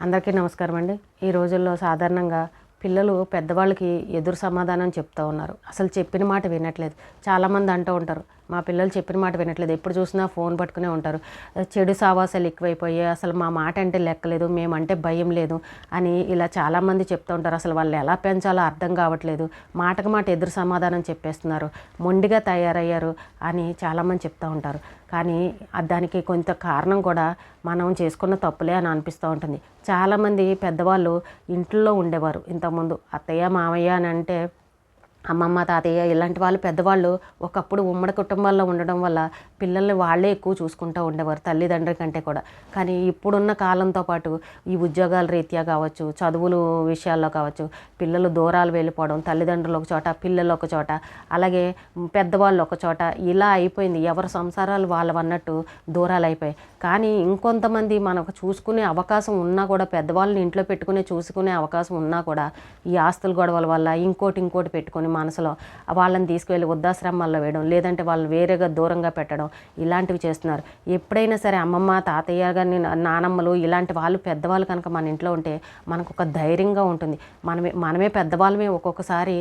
అందరికీ నమస్కారం అండి. ఈ రోజుల్లో సాధారణంగా పిల్లలు పెద్దవాళ్ళకి ఎదురు సమాధానం చెప్తూ ఉన్నారు. అసలు చెప్పిన మాట వినట్లేదు. చాలామంది అంటూ ఉంటారు మా పిల్లలు చెప్పిన మాట వినట్లేదు. ఎప్పుడు చూసినా ఫోన్ పట్టుకునే ఉంటారు. చెడు సావాసాలు ఎక్కువైపోయాయి అసలు మా మాట అంటే లెక్కలేదు మేమంటే భయం లేదు అని ఇలా చాలామంది చెప్తూ ఉంటారు. అసలు వాళ్ళు ఎలా పెంచాలో అర్థం కావట్లేదు. మాటకు మాట ఎదురు సమాధానం చెప్పేస్తున్నారు. మొండిగా తయారయ్యారు అని చాలామంది చెప్తూ ఉంటారు. కానీ దానికి కొంత కారణం కూడా మనం చేసుకున్న తప్పులే అని అనిపిస్తూ ఉంటుంది. చాలామంది పెద్దవాళ్ళు ఇంట్లో ఉండేవారు. ఇంతకుముందు అత్తయ్య మామయ్య అని అంటే అమ్మమ్మ తాతయ్య ఇలాంటి వాళ్ళు పెద్దవాళ్ళు ఒకప్పుడు ఉమ్మడి కుటుంబాల్లో ఉండడం వల్ల పిల్లల్ని వాళ్ళే ఎక్కువ చూసుకుంటూ ఉండేవారు తల్లిదండ్రుల కంటే కూడా. కానీ ఇప్పుడున్న కాలంతో పాటు ఈ ఉద్యోగాల రీత్యా కావచ్చు చదువులు విషయాల్లో కావచ్చు పిల్లలు దూరాలు వెళ్ళిపోవడం తల్లిదండ్రులు ఒక చోట పిల్లలు ఒక చోట అలాగే పెద్దవాళ్ళు ఒక చోట ఇలా అయిపోయింది. ఎవరి సంసారాలు వాళ్ళు అన్నట్టు దూరాలు అయిపోయాయి. కానీ ఇంకొంతమంది మనకు చూసుకునే అవకాశం ఉన్నా కూడా పెద్దవాళ్ళని ఇంట్లో పెట్టుకునే చూసుకునే అవకాశం ఉన్నా కూడా ఈ ఆస్తుల గొడవల వల్ల ఇంకోటి ఇంకోటి పెట్టుకొని మనసులో వాళ్ళని తీసుకువెళ్ళి వృద్ధాశ్రమాల్లో వేయడం లేదంటే వాళ్ళని వేరేగా దూరంగా పెట్టడం ఇలాంటివి చేస్తున్నారు. ఎప్పుడైనా సరే అమ్మమ్మ తాతయ్య కానీ నానమ్మలు ఇలాంటి వాళ్ళు పెద్దవాళ్ళు కనుక మన ఇంట్లో ఉంటే మనకు ఒక ధైర్యంగా ఉంటుంది. మనమే మనమే పెద్దవాళ్ళమే ఒక్కొక్కసారి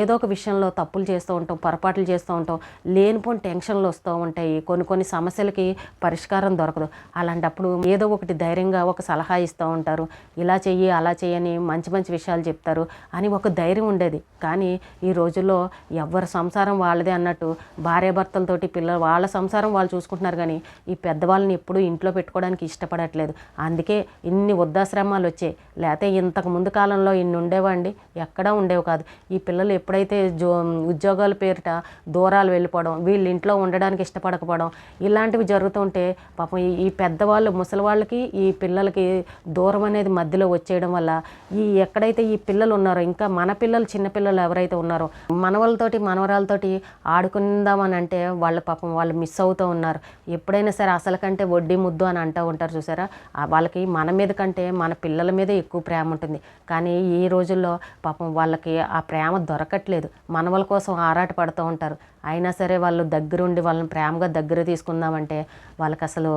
ఏదో ఒక విషయంలో తప్పులు చేస్తూ ఉంటాం పొరపాట్లు చేస్తూ ఉంటాం లేనిపోని టెన్షన్లు వస్తూ ఉంటాయి. కొన్ని కొన్ని సమస్యలకి పరిష్కారం దొరకదు. అలాంటప్పుడు ఏదో ఒకటి ధైర్యంగా ఒక సలహా ఇస్తూ ఉంటారు. ఇలా చెయ్యి అలా చేయని మంచి మంచి విషయాలు చెప్తారు అని ఒక ధైర్యం ఉండేది. కానీ ఈ రోజుల్లో ఎవరి సంసారం వాళ్ళదే అన్నట్టు భార్యాభర్తలతోటి పిల్లలు వాళ్ళ సంసారం వాళ్ళు చూసుకుంటున్నారు కానీ ఈ పెద్దవాళ్ళని ఎప్పుడూ ఇంట్లో పెట్టుకోవడానికి ఇష్టపడట్లేదు. అందుకే ఇన్ని వృద్ధాశ్రమాలు వచ్చాయి. లేకపోతే ఇంతకు ముందు కాలంలో ఇన్ని ఉండేవండి. ఎక్కడా ఉండేవి కాదు. ఈ పిల్లలు ఎప్పుడైతే జో ఉద్యోగాల పేరిట దూరాలు వెళ్ళిపోవడం వీళ్ళు ఇంట్లో ఉండడానికి ఇష్టపడకపోవడం ఇలాంటివి జరుగుతుంటే పాపం ఈ- ఈ పెద్దవాళ్ళు ముసలి వాళ్ళకి ఈ పిల్లలకి దూరం అనేది మధ్యలో వచ్చేయడం వల్ల ఈ ఎక్కడైతే ఈ పిల్లలు ఉన్నారో ఇంకా మన పిల్లలు చిన్న పిల్లలు ఎవరైతే ఉన్నారో మనవలతోటి మనవరాలతోటి ఆడుకుందామని అంటే వాళ్ళ పాపం వాళ్ళు మిస్ అవుతూ ఉన్నారు. ఎప్పుడైనా సరే అసలు కంటే వడ్డీ ముద్దు అని అంటూ ఉంటారు చూసారా? వాళ్ళకి మన మీద కంటే మన పిల్లల మీదే ఎక్కువ ప్రేమ ఉంటుంది. కానీ ఈ రోజుల్లో పాపం వాళ్ళకి ఆ ప్రేమ దొరకట్లేదు. మనవల కోసం ఆరాట పడుతూ ఉంటారు. అయినా సరే వాళ్ళు దగ్గరుండి వాళ్ళని ప్రేమగా దగ్గర తీసుకుందామంటే వాళ్ళకి అసలు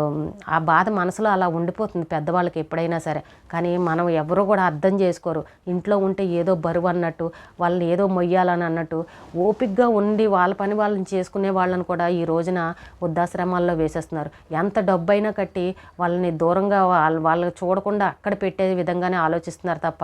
ఆ బాధ మనసులో అలా ఉండిపోతుంది పెద్దవాళ్ళకి ఎప్పుడైనా సరే. కానీ మనం ఎవరు కూడా అర్థం చేసుకోరు. ఇంట్లో ఉంటే ఏదో బరువు అన్నట్టు వాళ్ళని ఏదో మొయ్యాలని అన్నట్టు ఓపిగ్గా ఉండి వాళ్ళ పని వాళ్ళని చేసుకునే వాళ్ళని కూడా ఈ రోజున వృద్ధాశ్రమాల్లో వేసేస్తున్నారు. ఎంత డబ్బైనా కట్టి వాళ్ళని దూరంగా వాళ్ళ వాళ్ళు చూడకుండా అక్కడ పెట్టే విధంగానే ఆలోచిస్తున్నారు తప్ప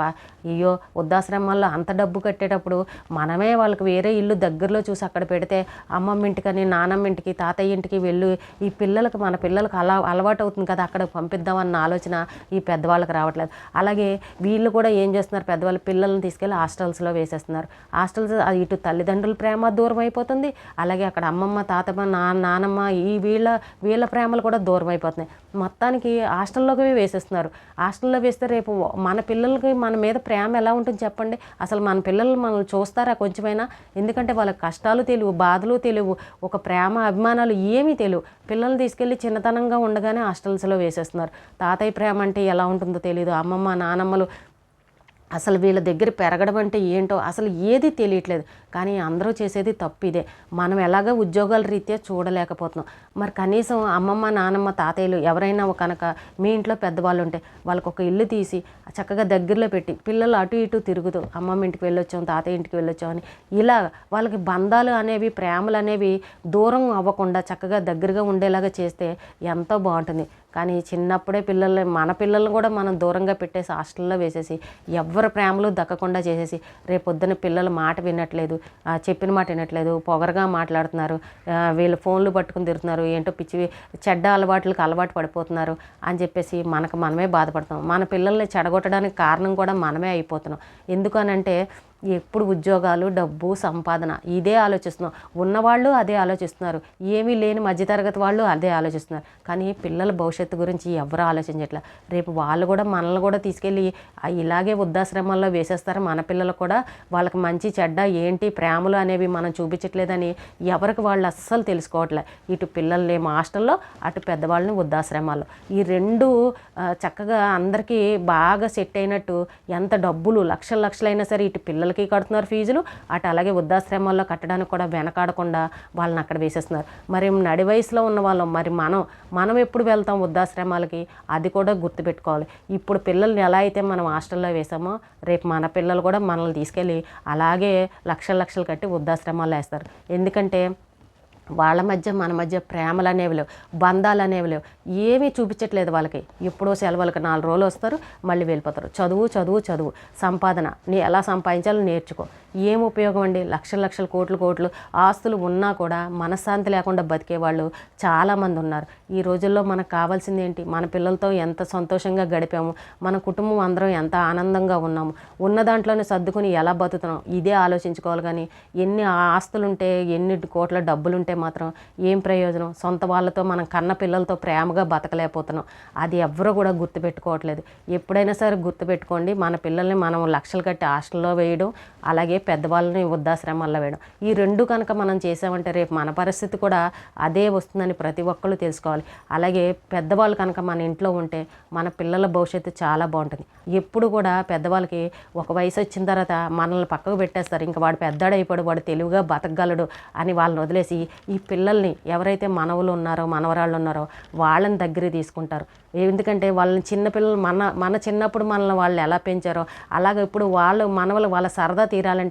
అయ్యో వృద్ధాశ్రమాల్లో అంత డబ్బు కట్టేటప్పుడు మనమే వాళ్ళకి వేరే ఇల్లు దగ్గరలో చూసి అక్కడ పెడితే అమ్మమ్మ ఇంటికని నానమ్మ ఇంటికి తాతయ్య ఇంటికి వెళ్ళి. ఈ పిల్లలకు మన పిల్లలకు అలా అలవాటు అవుతుంది కదా అక్కడ పంపిద్దామన్న ఆలోచన ఈ పెద్దవాళ్ళకి రావట్లేదు. అలాగే వీళ్ళు కూడా ఏం చేస్తున్నారు? పెద్దవాళ్ళు పిల్లల్ని తీసుకెళ్ళి హాస్టల్స్లో వేసేస్తున్నారు. హాస్టల్స్ ఇటు తల్లిదండ్రుల ప్రేమ దూరం అయిపోతుంది. అలాగే అక్కడ అమ్మమ్మ తాతమ్మ నా నానమ్మ ఈ వీళ్ళ వీళ్ళ ప్రేమలు కూడా దూరం అయిపోతున్నాయి. మొత్తానికి హాస్టల్లోకి వేసేస్తున్నారు. హాస్టల్లో వేస్తే రేపు మన పిల్లలకి మన మీద ప్రేమ ఎలా ఉంటుంది చెప్పండి? అసలు మన పిల్లలు మనల్ని చూస్తారా కొంచెమైనా? ఎందుకంటే వాళ్ళ కష్టాలు తెలియవు బాధలు తెలియవు ఒక ప్రేమ అభిమానాలు ఏమీ తెలియవు. పిల్లల్ని తీసుకెళ్ళి చిన్నతనంగా ఉండగానే హాస్టల్స్లో వేసేస్తున్నారు. తాతయ్య ప్రేమ అంటే ఎలా ఉంటుందో తెలియదు అమ్మమ్మ నానమ్మలు అసలు వీళ్ళ దగ్గర పెరగడం అంటే ఏంటో అసలు ఏది తెలియట్లేదు. కానీ అందరూ చేసేది తప్పు ఇదే. మనం ఎలాగ ఉద్యోగాల రీత్యా చూడలేకపోతున్నాం. మరి కనీసం అమ్మమ్మ నానమ్మ తాతయ్యలు ఎవరైనా కనుక మీ ఇంట్లో పెద్దవాళ్ళు ఉంటే వాళ్ళకి ఒక ఇల్లు తీసి చక్కగా దగ్గరలో పెట్టి పిల్లలు అటు ఇటు తిరుగుతూ అమ్మమ్మ ఇంటికి వెళ్ళొచ్చాం తాతయ్య ఇంటికి వెళ్ళొచ్చాం అని ఇలా వాళ్ళకి బంధాలు అనేవి ప్రేమలు అనేవి దూరం అవ్వకుండా చక్కగా దగ్గరగా ఉండేలాగా చేస్తే ఎంతో బాగుంటుంది. కానీ చిన్నప్పుడే పిల్లల్ని మన పిల్లల్ని కూడా మనం దూరంగా పెట్టేసి హాస్టల్లో వేసేసి ఎవరి ప్రేమలు దక్కకుండా చేసేసి రేపొద్దున పిల్లలు మాట వినట్లేదు చెప్పిన మాట వినట్లేదు పొగరగా మాట్లాడుతున్నారు వీళ్ళు ఫోన్లు పట్టుకుని తిరుగుతున్నారు ఏంటో పిచ్చి చెడ్డ అలవాట్లకు అలవాటు పడిపోతున్నారు అని చెప్పేసి మనకు మనమే బాధపడతాం మన పిల్లల్ని చెడగొట్టడానికి కారణం కూడా మనమే అయిపోతున్నాం. ఎందుకనంటే ఎప్పుడు ఉద్యోగాలు డబ్బు సంపాదన ఇదే ఆలోచిస్తున్నాం. ఉన్నవాళ్ళు అదే ఆలోచిస్తున్నారు. ఏమీ లేని మధ్యతరగతి వాళ్ళు అదే ఆలోచిస్తున్నారు. కానీ పిల్లల భవిష్యత్తు గురించి ఎవరు ఆలోచించట్లే? రేపు వాళ్ళు కూడా మనల్ని కూడా తీసుకెళ్ళి ఇలాగే వృద్ధాశ్రమాల్లో వేసేస్తారు. మన పిల్లలు కూడా వాళ్ళకి మంచి చెడ్డ ఏంటి ప్రేమలు అనేవి మనం చూపించట్లేదని ఎవరికి వాళ్ళు అస్సలు తెలుసుకోవట్లే. ఇటు పిల్లల్ని హాస్టల్లో అటు పెద్దవాళ్ళని వృద్ధాశ్రమాల్లో. ఈ రెండు చక్కగా అందరికీ బాగా సెట్ అయినట్టు ఎంత డబ్బులు లక్షల లక్షలైనా సరే ఇటు పిల్లలు పిల్లలకి కడుతున్నారు ఫీజులు. అటు అలాగే వృద్ధాశ్రమాల్లో కట్టడానికి కూడా వెనకాడకుండా వాళ్ళని అక్కడ వేసేస్తున్నారు. మరి నడి వయసులో ఉన్న వాళ్ళం మరి మనం మనం ఎప్పుడు వెళ్తాం వృద్ధాశ్రమాలకి? అది కూడా గుర్తుపెట్టుకోవాలి. ఇప్పుడు పిల్లల్ని ఎలా అయితే మనం హాస్టల్లో వేసామో రేపు మన పిల్లలు కూడా మనల్ని తీసుకెళ్ళి అలాగే లక్షల లక్షలు కట్టి వృద్ధాశ్రమాల్లో వేస్తారు. ఎందుకంటే వాళ్ళ మధ్య మన మధ్య ప్రేమలు అనేవి లేవు బంధాలు అనేవి లేవు. ఏమీ చూపించట్లేదు వాళ్ళకి. ఎప్పుడో సెలవులకు నాలుగు రోజులు వస్తారు మళ్ళీ వెళ్ళిపోతారు. చదువు చదువు చదువు. సంపాదన. నీ ఎలా సంపాదించాలో నేర్చుకో. ఏం ఉపయోగం అండి? లక్షల లక్షల కోట్లు కోట్లు ఆస్తులు ఉన్నా కూడా మనశ్శాంతి లేకుండా బతికే వాళ్ళు చాలామంది ఉన్నారు. ఈ రోజుల్లో మనకు కావాల్సింది ఏంటి? మన పిల్లలతో ఎంత సంతోషంగా గడిపాము? మన కుటుంబం అందరం ఎంత ఆనందంగా ఉన్నాము? ఉన్న దాంట్లోనే సర్దుకుని ఎలా బతుకుతున్నాం? ఇదే ఆలోచించుకోవాలి కానీ ఎన్ని ఆస్తులుంటే ఎన్ని కోట్ల డబ్బులుంటే మాత్రం ఏం ప్రయోజనం? సొంత వాళ్ళతో మనం కన్న పిల్లలతో ప్రేమగా బతకలేకపోతున్నాం. అది ఎవ్వరూ కూడా గుర్తుపెట్టుకోవట్లేదు. ఎప్పుడైనా సరే గుర్తుపెట్టుకోండి మన పిల్లల్ని మనం లక్షలు కట్టి హాస్టల్లో వేయడం అలాగే పెద్దవాళ్ళని వృద్ధాశ్రమాల్లో వేయడం. ఈ రెండు కనుక మనం చేసామంటే రేపు మన పరిస్థితి కూడా అదే వస్తుందని ప్రతి ఒక్కళ్ళు తెలుసుకోవాలి. అలాగే పెద్దవాళ్ళు కనుక మన ఇంట్లో ఉంటే మన పిల్లల భవిష్యత్తు చాలా బాగుంటుంది. ఎప్పుడు కూడా పెద్దవాళ్ళకి ఒక వయసు వచ్చిన తర్వాత మనల్ని పక్కకు పెట్టేస్తారు. ఇంకా వాడు పెద్దాడైపోయాడు వాడు తెలివిగా బతకగలడు అని వాళ్ళని వదిలేసి ఈ పిల్లల్ని ఎవరైతే మనవలు ఉన్నారో మనవరాళ్ళు ఉన్నారో వాళ్ళని దగ్గర తీసుకుంటారు. ఎందుకంటే వాళ్ళని చిన్నపిల్లలు మన మన చిన్నప్పుడు మనల్ని వాళ్ళు ఎలా పెంచారో అలాగే ఇప్పుడు వాళ్ళు మనవలు వాళ్ళ సరదా తీరాలంటే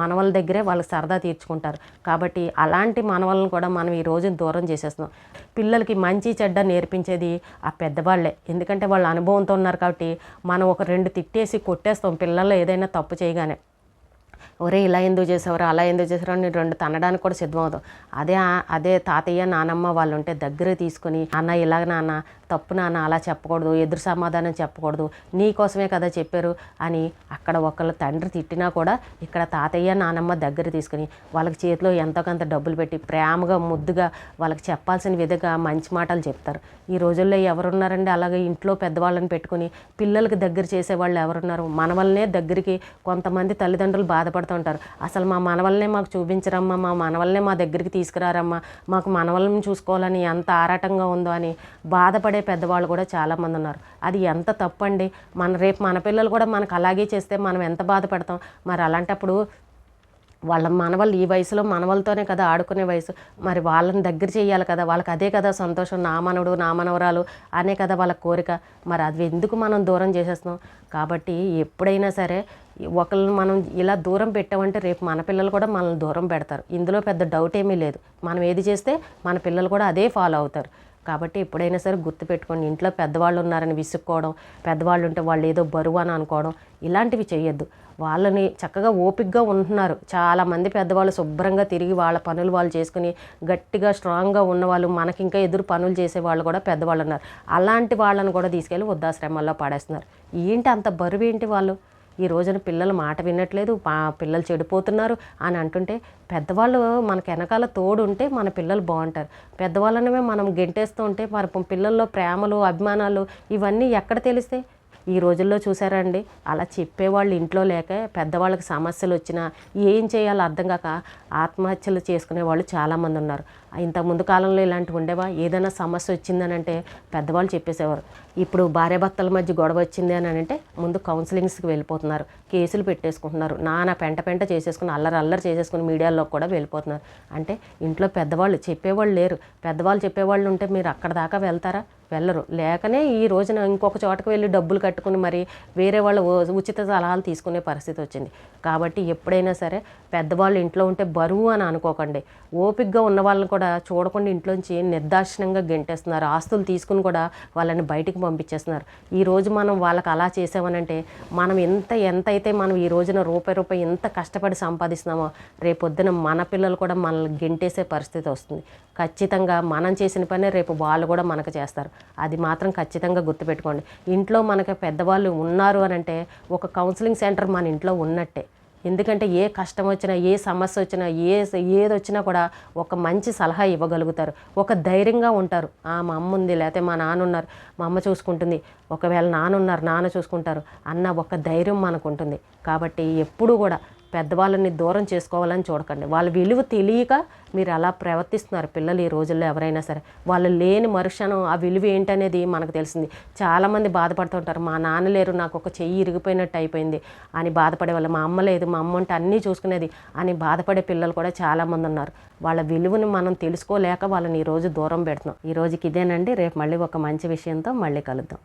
మనవల దగ్గరే వాళ్ళకి సరదా తీర్చుకుంటారు. కాబట్టి అలాంటి మనవలను కూడా మనం ఈ రోజు దూరం చేసేస్తున్నాం. పిల్లలకి మంచి చెడ్డ నేర్పించేది ఆ పెద్దవాళ్ళే ఎందుకంటే వాళ్ళు అనుభవంతో ఉన్నారు కాబట్టి మనం ఒక రెండు తిట్టేసి కొట్టేస్తాం పిల్లలు ఏదైనా తప్పు చేయగానే. ఒరే ఇలా ఎందుకు చేసేవారు అలా ఎందుకు చేసేవారు అని రెండు తనడానికి కూడా సిద్ధమవుతాం. అదే అదే తాతయ్య నానమ్మ వాళ్ళు ఉంటే దగ్గర తీసుకుని అన్న ఇలాగ నాన్న తప్పు నాన్న అలా చెప్పకూడదు ఎదురు సమాధానం చెప్పకూడదు నీ కోసమే కదా చెప్పారు అని అక్కడ ఒకళ్ళు తండ్రి తిట్టినా కూడా ఇక్కడ తాతయ్య నానమ్మ దగ్గర తీసుకుని వాళ్ళకి చేతిలో ఎంతో కొంత డబ్బులు పెట్టి ప్రేమగా ముద్దుగా వాళ్ళకి చెప్పాల్సిన విధంగా మంచి మాటలు చెప్తారు. ఈ రోజుల్లో ఎవరున్నారండి? అలాగే ఇంట్లో పెద్దవాళ్ళని పెట్టుకుని పిల్లలకి దగ్గర చేసేవాళ్ళు ఎవరున్నారు? మన వల్లనే దగ్గరికి కొంతమంది తల్లిదండ్రులు బాధ బాధపడుతూ ఉంటారు. అసలు మా మనవల్నే మాకు చూపించరమ్మా మా మనవల్నే మా దగ్గరికి తీసుకురారమ్మా మాకు మనవల్ని చూసుకోవాలని ఎంత ఆరాటంగా ఉందో అని బాధపడే పెద్దవాళ్ళు కూడా చాలామంది ఉన్నారు. అది ఎంత తప్పండి? మన రేపు మన పిల్లలు కూడా మనకు అలాగే చేస్తే మనం ఎంత బాధపడతాం? మరి అలాంటప్పుడు వాళ్ళ మనవళ్ళు ఈ వయసులో మనవలతోనే కదా ఆడుకునే వయసు. మరి వాళ్ళని దగ్గర చేయాలి కదా. వాళ్ళకి అదే కదా సంతోషం. నా మనవడు నా మనవరాలు అనే కదా వాళ్ళ కోరిక. మరి అది ఎందుకు మనం దూరం చేసేస్తున్నాం? కాబట్టి ఎప్పుడైనా సరే ఒకళ్ళని మనం ఇలా దూరం పెట్టామంటే రేపు మన పిల్లలు కూడా మనల్ని దూరం పెడతారు. ఇందులో పెద్ద డౌట్ ఏమీ లేదు. మనం ఏది చేస్తే మన పిల్లలు కూడా అదే ఫాలో అవుతారు. కాబట్టి ఎప్పుడైనా సరే గుర్తుపెట్టుకోండి ఇంట్లో పెద్దవాళ్ళు ఉన్నారని విసుక్కోవడం పెద్దవాళ్ళు ఉంటే వాళ్ళు ఏదో బరువు అని అనుకోవడం ఇలాంటివి చేయొద్దు. వాళ్ళని చక్కగా ఓపిక్గా ఉంటున్నారు. చాలామంది పెద్దవాళ్ళు శుభ్రంగా తిరిగి వాళ్ళ పనులు వాళ్ళు చేసుకుని గట్టిగా స్ట్రాంగ్గా ఉన్నవాళ్ళు మనకి ఇంకా ఎదురు పనులు చేసే వాళ్ళు కూడా పెద్దవాళ్ళు ఉన్నారు. అలాంటి వాళ్ళని కూడా తీసుకెళ్ళి వృద్ధాశ్రమాల్లో పాడేస్తున్నారు. ఏంటి అంత బరువు ఏంటి వాళ్ళు? ఈ రోజున పిల్లలు మాట వినట్లేదు పిల్లలు చెడిపోతున్నారు అని అంటుంటే పెద్దవాళ్ళు మనకు వెనకాల తోడు ఉంటే మన పిల్లలు బాగుంటారు. పెద్దవాళ్ళనే మనం గెంటేస్తూ ఉంటే మన పిల్లల్లో ప్రేమలు అభిమానాలు ఇవన్నీ ఎక్కడ తెలిస్తే ఈ రోజుల్లో చూసారండి అలా చెప్పేవాళ్ళు ఇంట్లో లేక పెద్దవాళ్ళకి సమస్యలు వచ్చినా ఏం చేయాలో అర్థం కాక ఆత్మహత్యలు చేసుకునే వాళ్ళు చాలామంది ఉన్నారు. ఇంత ముందు కాలంలో ఇలాంటివి ఉండేవా? ఏదైనా సమస్య వచ్చిందని అంటే పెద్దవాళ్ళు చెప్పేసేవారు. ఇప్పుడు భార్యాభర్తల మధ్య గొడవ వచ్చింది అని అంటే ముందు కౌన్సిలింగ్స్కి వెళ్ళిపోతున్నారు. కేసులు పెట్టేసుకుంటున్నారు. నానా పెంట పెంట చేసేసుకుని అల్లరి అల్లరి చేసేసుకుని మీడియాలో కూడా వెళ్ళిపోతున్నారు. అంటే ఇంట్లో పెద్దవాళ్ళు చెప్పేవాళ్ళు లేరు. పెద్దవాళ్ళు చెప్పేవాళ్ళు ఉంటే మీరు అక్కడ దాకా వెళ్తారా? వెళ్ళరు. లేకనే ఈ రోజున ఇంకొక చోటకు వెళ్ళి డబ్బులు కట్టుకుని మరి వేరే వాళ్ళ ఉచిత సలహాలు తీసుకునే పరిస్థితి వచ్చింది. కాబట్టి ఎప్పుడైనా సరే పెద్దవాళ్ళు ఇంట్లో ఉంటే బరువు అని అనుకోకండి. ఓపికగా ఉన్న వాళ్ళని కూడా కూడా చూడకుండా ఇంట్లోంచి నిర్దాక్షిణంగా గెంటేస్తున్నారు. ఆస్తులు తీసుకుని కూడా వాళ్ళని బయటికి పంపించేస్తున్నారు. ఈ రోజు మనం వాళ్ళకి అలా చేసామనంటే మనం ఎంత ఎంత అయితే మనం ఈ రోజున రూపాయి రూపాయి ఎంత కష్టపడి సంపాదిస్తున్నామో రేపొద్దున మన పిల్లలు కూడా మనల్ని గెంటేసే పరిస్థితి వస్తుంది. ఖచ్చితంగా మనం చేసిన పనే రేపు వాళ్ళు కూడా మనకు చేస్తారు. అది మాత్రం ఖచ్చితంగా గుర్తుపెట్టుకోండి. ఇంట్లో మనకి పెద్దవాళ్ళు ఉన్నారు అని అంటే ఒక కౌన్సిలింగ్ సెంటర్ మన ఇంట్లో ఉన్నట్టే. ఎందుకంటే ఏ కష్టం వచ్చినా ఏ సమస్య వచ్చినా ఏ ఏది వచ్చినా కూడా ఒక మంచి సలహా ఇవ్వగలుగుతారు. ఒక ధైర్యంగా ఉంటారు. ఆ మా అమ్మ ఉంది లేకపోతే మా నాన్న ఉన్నారు మా అమ్మ చూసుకుంటుంది. ఒకవేళ నాన్న ఉన్నారు నాన్న చూసుకుంటారు అన్న ఒక ధైర్యం మనకు ఉంటుంది. కాబట్టి ఎప్పుడూ కూడా పెద్దవాళ్ళని దూరం చేసుకోవాలని చూడకండి. వాళ్ళ విలువ తెలియక మీరు అలా ప్రవర్తిస్తున్నారు పిల్లలు ఈ రోజుల్లో ఎవరైనా సరే. వాళ్ళు లేని మరుక్షణం ఆ విలువ ఏంటనేది మనకు తెలిసింది. చాలామంది బాధపడుతుంటారు మా నాన్న లేరు నాకు ఒక చెయ్యి ఇరిగిపోయినట్టు అయిపోయింది అని బాధపడే వాళ్ళు మా అమ్మ లేదు మా అమ్మ అంటే అన్నీ చూసుకునేది అని బాధపడే పిల్లలు కూడా చాలామంది ఉన్నారు. వాళ్ళ విలువను మనం తెలుసుకోలేక వాళ్ళని ఈరోజు దూరం పెడుతున్నాం. ఈ రోజుకి ఇదేనండి. రేపు మళ్ళీ ఒక మంచి విషయంతో మళ్ళీ కలుద్దాం.